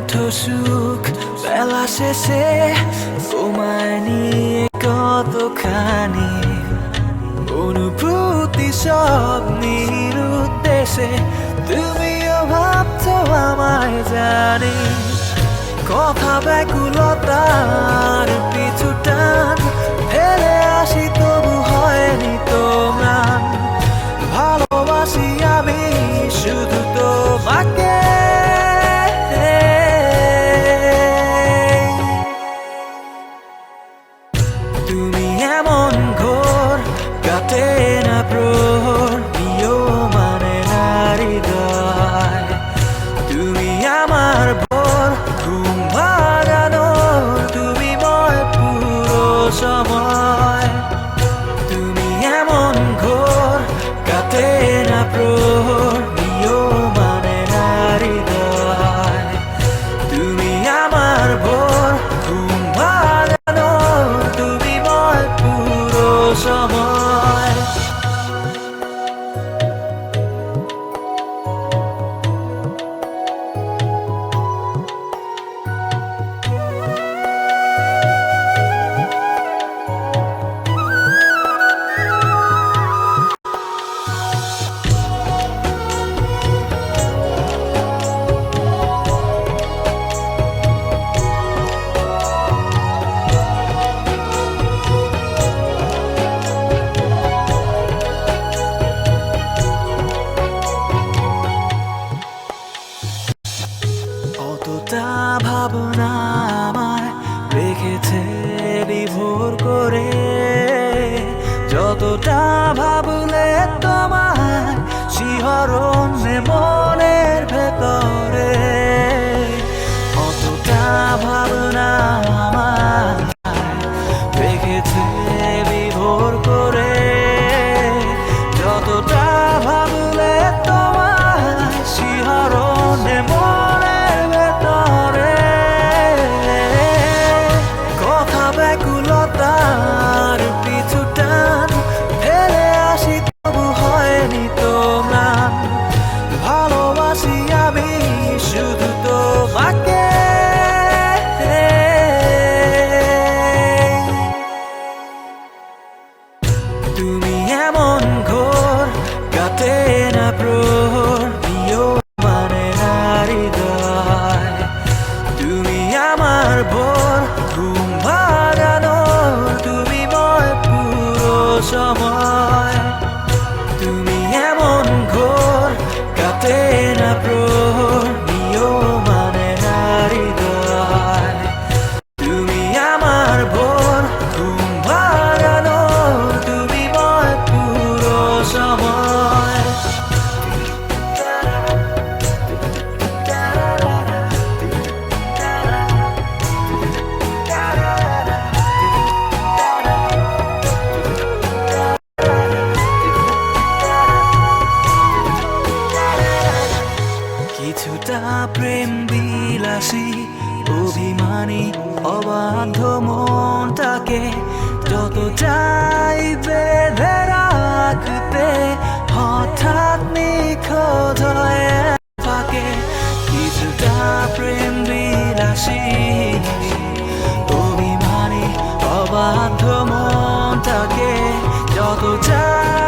মুঠো সুখ, বেলা শেষে তোমায় নিয়ে কতখানি অনুভূতি সব নিরুদ্দেশে তুমিও ভাবছ আমায় জানি। কথা ব্যাকুলতার পিছু টান, ফেলে আসি তবু হয়নি তোমরা। এমন ঘোর কাটে সময়। কিছুটা প্রেম বিলাসী অভিমানী অবাধ মনটাকে যত চাই বেঁধে থাকতে হঠাৎ নিখোঁজ হয়ে থাকে কিছুটা প্রেম বিলাসী। মানে অবাধ্য মন তাকে যত চায়